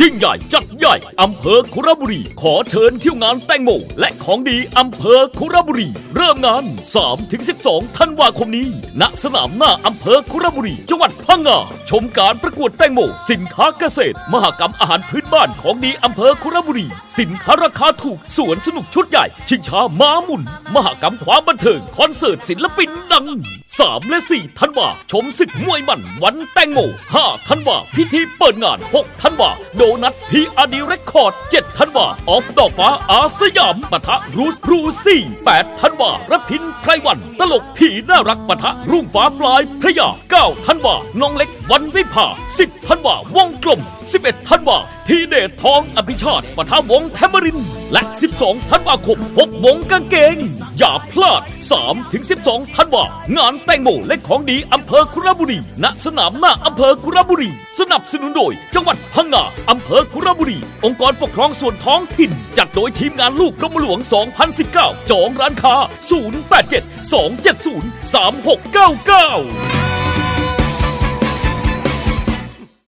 ยิ่งใหญ่จัดใหญ่อำเภอคุระบุรี ขอเชิญเที่ยวงานแตงโมและของดีอำเภอคุระบุรี เริ่มงาน 3-12 ธันวาคมนี้ ณสนามหน้าอำเภอคุระบุรี จังหวัดพังงา ชมการประกวดแตงโม สินค้าเกษตร มหกรรมอาหารพื้นบ้านของดีอำเภอคุระบุรี สินค้าราคาถูกสวนสนุกชุดใหญ่ ชิงช้าม้าหมุน มหกรรมความบันเทิงคอนเสิร์ตศิลปินดัง 3 และ 4 ธันวาชมศึกมวยมันวันแตงโม 5 ธันวาพิธีเปิดงาน 6 ธันวาโดนัทพีอาร์ดีเรคคอร์ด 7 ธันวา ออฟดอกฟ้าอาสยามปะทะรูสรูซี่ 8 ธันวารพินไพรวัน ตลกผีน่ารักปะทะรุ่งฟ้าปลายพระยา 9 ธันวา น้องเล็กวันวิภา 10 ธันวา วงกลม 11 ธันวา ทีเดชทองอภิชาติปะทะวงแทมริน และ 12 ธันวาคม6วงกางเกง อย่าพลาด3ถึง12 ธันวา งานแตงโมและของดีอำเภอคุระบุรี ณ สนามหน้าอำเภอคุระบุรี สนับสนุนโดยจังหวัดพังงา อำเภอคุระบุรี องค์กรปกครองส่วนท้องถิ่น จัดโดยทีมงานลูกกรมหลวง 2019 จองร้านค้า 087 270 3699